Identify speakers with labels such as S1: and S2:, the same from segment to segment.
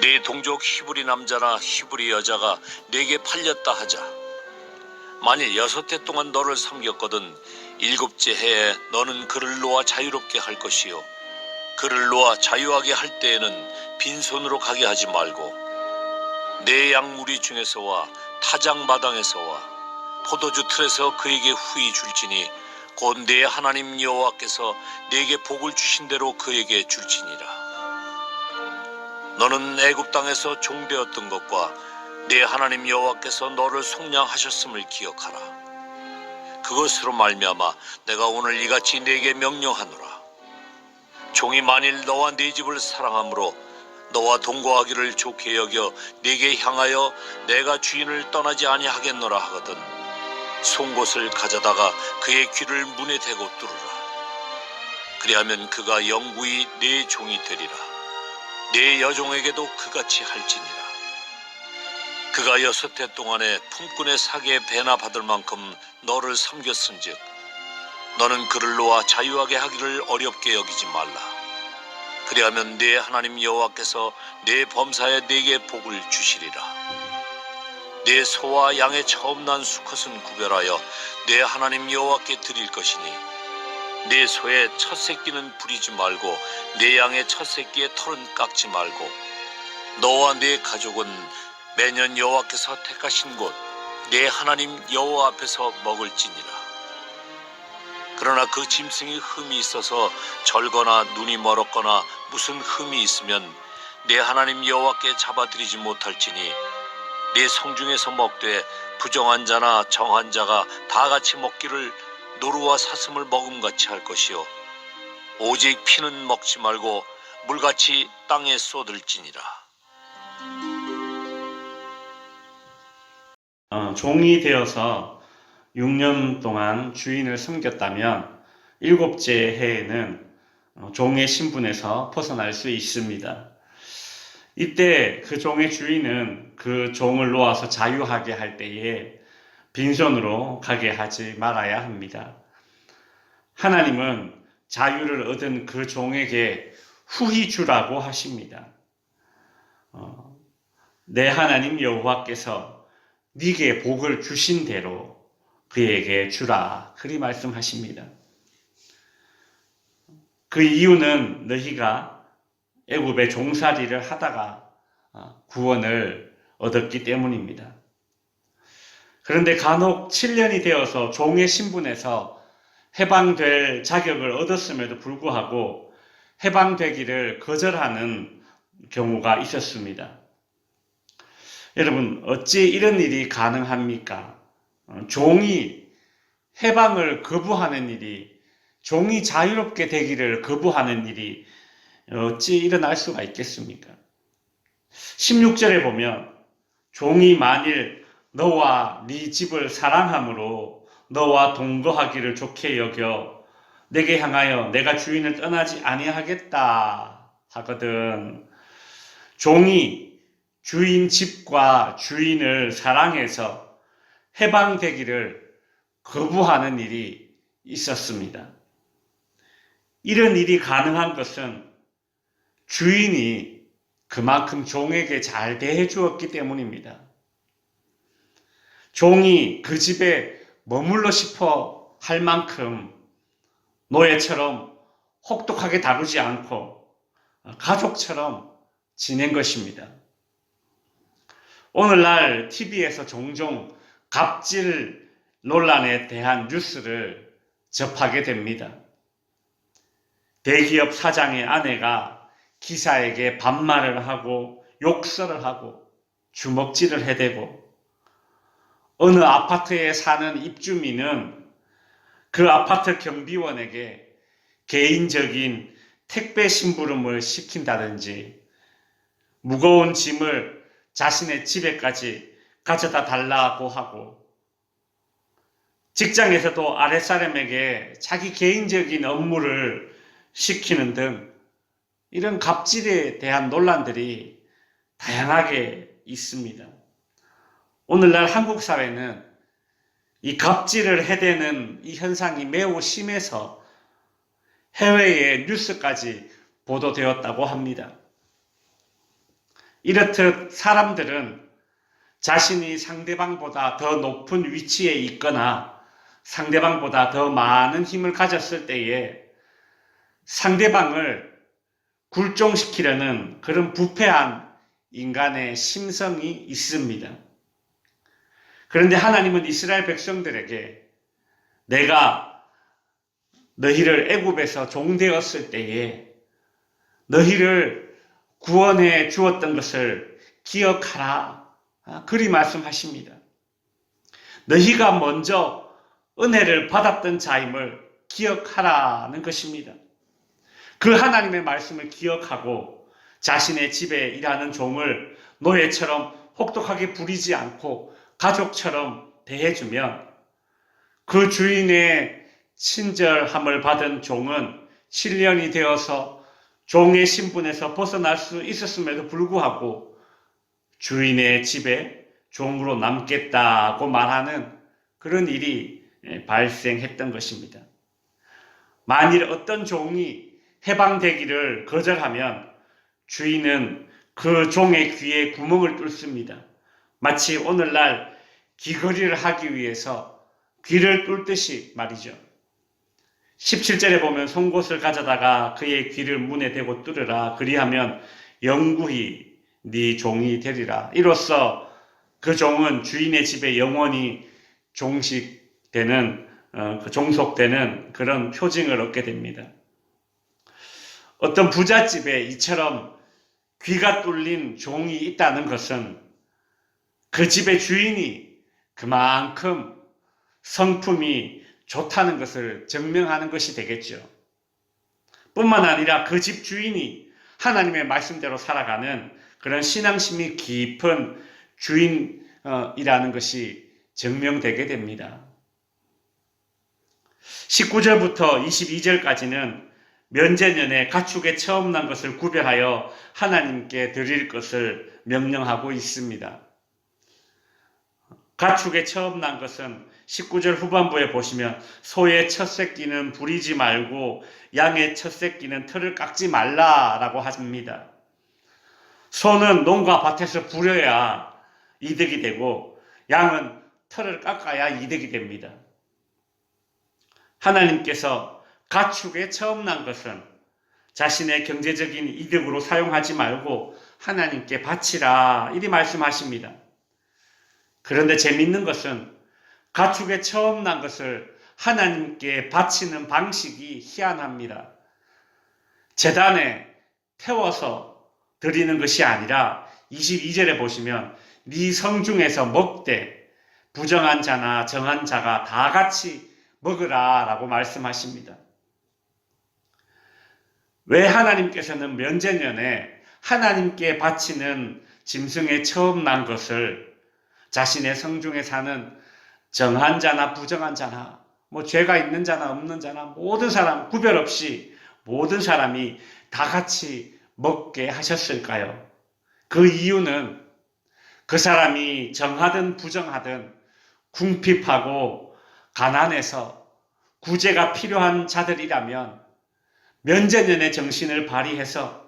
S1: 네 동족 히브리 남자나 히브리 여자가 내게 팔렸다 하자. 만일 여섯 해 동안 너를 섬겼거든 일곱째 해에 너는 그를 놓아 자유롭게 할 것이요. 그를 놓아 자유하게 할 때에는 빈손으로 가게 하지 말고 내 양무리 중에서와 타작 마당에서와 포도주 틀에서 그에게 후히 줄지니 곧 내 하나님 여호와께서 내게 복을 주신 대로 그에게 줄지니라. 너는 애굽 땅에서 종되었던 것과 내 하나님 여호와께서 너를 속량하셨음을 기억하라. 그것으로 말미암아 내가 오늘 이같이 내게 명령하노라. 종이 만일 너와 네 집을 사랑함으로 너와 동거하기를 좋게 여겨 네게 향하여 내가 주인을 떠나지 아니하겠노라 하거든 송곳을 가져다가 그의 귀를 문에 대고 뚫으라. 그리하면 그가 영구히 네 종이 되리라. 내 여종에게도 그같이 할지니라. 그가 여섯 해 동안에 품꾼의 사기에 배나 받을 만큼 너를 섬겼은즉 너는 그를 놓아 자유하게 하기를 어렵게 여기지 말라. 그리하면 내 하나님 여호와께서 내 범사에 내게 복을 주시리라. 내 소와 양의 처음 난 수컷은 구별하여 내 하나님 여호와께 드릴 것이니 내 소의 첫 새끼는 부리지 말고 내 양의 첫 새끼의 털은 깎지 말고 너와 네 가족은 매년 여호와께서 택하신 곳 내 하나님 여호와 앞에서 먹을지니라. 그러나 그 짐승이 흠이 있어서 절거나 눈이 멀었거나 무슨 흠이 있으면 내 하나님 여호와께 잡아들이지 못할지니 내 성중에서 먹되 부정한 자나 정한 자가 다 같이 먹기를 노루와 사슴을 먹음같이 할 것이요 오직 피는 먹지 말고 물같이 땅에 쏟을지니라
S2: 어, 종이 되어서 6년 동안 주인을 섬겼다면 일곱째 해에는 어, 종의 신분에서 벗어날 수 있습니다. 이때 그 종의 주인은 그 종을 놓아서 자유하게 할 때에 빈손으로 가게 하지 말아야 합니다. 하나님은 자유를 얻은 그 종에게 후히 주라고 하십니다. 어, 내 하나님 여호와께서 네게 복을 주신 대로 그에게 주라. 그리 말씀하십니다. 그 이유는 너희가 애굽의 종살이를 하다가 어, 구원을 얻었기 때문입니다. 그런데 간혹 7년이 되어서 종의 신분에서 해방될 자격을 얻었음에도 불구하고 해방되기를 거절하는 경우가 있었습니다. 여러분, 어찌 이런 일이 가능합니까? 어, 종이 해방을 거부하는 일이, 종이 자유롭게 되기를 거부하는 일이 어찌 일어날 수가 있겠습니까? 16절에 보면, 종이 만일 너와 네 집을 사랑함으로 너와 동거하기를 좋게 여겨 내게 향하여 내가 주인을 떠나지 아니하겠다 하거든. 종이 주인 집과 주인을 사랑해서 해방되기를 거부하는 일이 있었습니다. 이런 일이 가능한 것은 주인이 그만큼 종에게 잘 대해 주었기 때문입니다. 종이 그 집에 머물러 싶어 할 만큼 노예처럼 혹독하게 다루지 않고 가족처럼 지낸 것입니다. 오늘날 TV에서 종종 갑질 논란에 대한 뉴스를 접하게 됩니다. 대기업 사장의 아내가 기사에게 반말을 하고 욕설을 하고 주먹질을 해대고 어느 아파트에 사는 입주민은 그 아파트 경비원에게 개인적인 택배 심부름을 시킨다든지 무거운 짐을 자신의 집에까지 가져다 달라고 하고 직장에서도 아랫사람에게 자기 개인적인 업무를 시키는 등 이런 갑질에 대한 논란들이 다양하게 있습니다. 오늘날 한국 사회는 이 갑질을 해대는 이 현상이 매우 심해서 해외의 뉴스까지 보도되었다고 합니다. 이렇듯 사람들은 자신이 상대방보다 더 높은 위치에 있거나 상대방보다 더 많은 힘을 가졌을 때에 상대방을 굴종시키려는 그런 부패한 인간의 심성이 있습니다. 그런데 하나님은 이스라엘 백성들에게 내가 너희를 애굽에서 종되었을 때에 너희를 구원해 주었던 것을 기억하라. 아, 그리 말씀하십니다. 너희가 먼저 은혜를 받았던 자임을 기억하라는 것입니다. 그 하나님의 말씀을 기억하고 자신의 집에 일하는 종을 노예처럼 혹독하게 부리지 않고 가족처럼 대해주면 그 주인의 친절함을 받은 종은 7년이 되어서 종의 신분에서 벗어날 수 있었음에도 불구하고 주인의 집에 종으로 남겠다고 말하는 그런 일이 발생했던 것입니다. 만일 어떤 종이 해방되기를 거절하면 주인은 그 종의 귀에 구멍을 뚫습니다. 마치 오늘날 귀걸이를 하기 위해서 귀를 뚫듯이 말이죠. 17절에 보면 송곳을 가져다가 그의 귀를 문에 대고 뚫으라. 그리하면 영구히 네 종이 되리라. 이로써 그 종은 주인의 집에 영원히 종식되는 어, 그 종속되는 그런 표징을 얻게 됩니다. 어떤 부잣집에 이처럼 귀가 뚫린 종이 있다는 것은 그 집의 주인이 그만큼 성품이 좋다는 것을 증명하는 것이 되겠죠. 뿐만 아니라 그 집 주인이 하나님의 말씀대로 살아가는 그런 신앙심이 깊은 주인이라는 것이 증명되게 됩니다. 19절부터 22절까지는 면제년에 가축에 처음 난 것을 구별하여 하나님께 드릴 것을 명령하고 있습니다. 가축에 처음 난 것은 19절 후반부에 보시면 소의 첫 새끼는 부리지 말고 양의 첫 새끼는 털을 깎지 말라라고 합니다. 소는 농가 밭에서 부려야 이득이 되고 양은 털을 깎아야 이득이 됩니다. 하나님께서 가축에 처음 난 것은 자신의 경제적인 이득으로 사용하지 말고 하나님께 바치라 이리 말씀하십니다. 그런데 재밌는 것은 가축에 처음 난 것을 하나님께 바치는 방식이 희한합니다. 재단에 태워서 드리는 것이 아니라 22절에 보시면 네 성중에서 먹되 부정한 자나 정한 자가 다 같이 먹으라라고 말씀하십니다. 왜 하나님께서는 면제년에 하나님께 바치는 짐승에 처음 난 것을 자신의 성 중에 사는 정한 자나 부정한 자나 뭐 죄가 있는 자나 없는 자나 모든 사람 구별 없이 모든 사람이 다 같이 먹게 하셨을까요? 그 이유는 그 사람이 정하든 부정하든 궁핍하고 가난해서 구제가 필요한 자들이라면 면제년의 정신을 발휘해서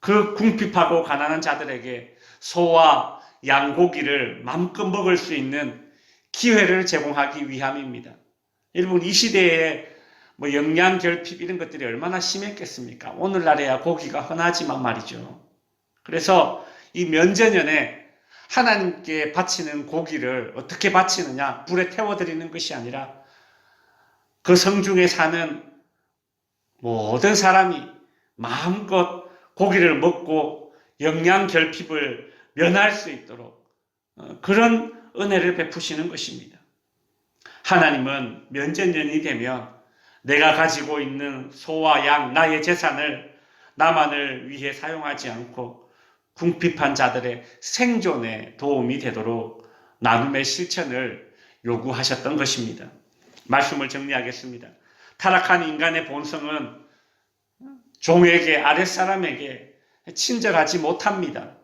S2: 그 궁핍하고 가난한 자들에게 소와 양고기를 마음껏 먹을 수 있는 기회를 제공하기 위함입니다. 여러분 이 시대에 뭐 영양 결핍 이런 것들이 얼마나 심했겠습니까? 오늘날에야 고기가 흔하지만 말이죠. 그래서 이 면제년에 하나님께 바치는 고기를 어떻게 바치느냐? 불에 태워드리는 것이 아니라 그 성중에 사는 모든 사람이 마음껏 고기를 먹고 영양 결핍을 면할 수 있도록 어, 그런 은혜를 베푸시는 것입니다. 하나님은 면제년이 되면 내가 가지고 있는 소와 양, 나의 재산을 나만을 위해 사용하지 않고 궁핍한 자들의 생존에 도움이 되도록 나눔의 실천을 요구하셨던 것입니다. 말씀을 정리하겠습니다. 타락한 인간의 본성은 종에게 아랫사람에게 친절하지 못합니다.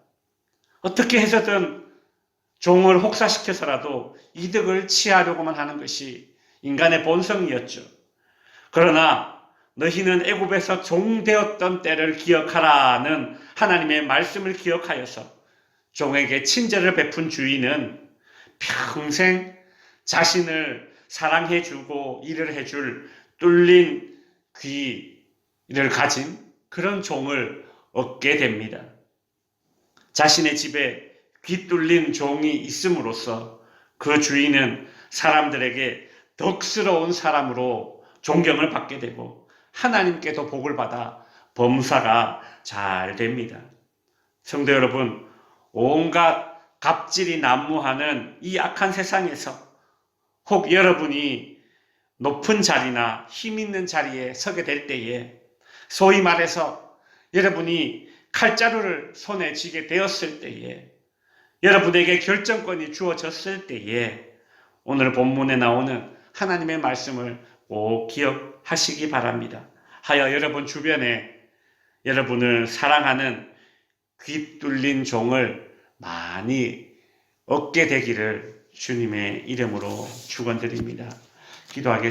S2: 어떻게 해서든 종을 혹사시켜서라도 이득을 취하려고만 하는 것이 인간의 본성이었죠. 그러나 너희는 애굽에서 종되었던 때를 기억하라는 하나님의 말씀을 기억하여서 종에게 친절을 베푼 주인은 평생 자신을 사랑해 주고 일을 해줄 뚫린 귀를 가진 그런 종을 얻게 됩니다. 자신의 집에 귀 뚫린 종이 있음으로써 그 주인은 사람들에게 덕스러운 사람으로 존경을 받게 되고 하나님께도 복을 받아 범사가 잘 됩니다. 성도 여러분, 온갖 갑질이 난무하는 이 악한 세상에서 혹 여러분이 높은 자리나 힘 있는 자리에 서게 될 때에 소위 말해서 여러분이 칼자루를 손에 쥐게 되었을 때에 여러분에게 결정권이 주어졌을 때에 오늘 본문에 나오는 하나님의 말씀을 꼭 기억하시기 바랍니다. 하여 여러분 주변에 여러분을 사랑하는 귀 뚫린 종을 많이 얻게 되기를 주님의 이름으로 축원드립니다. 기도하겠습니다.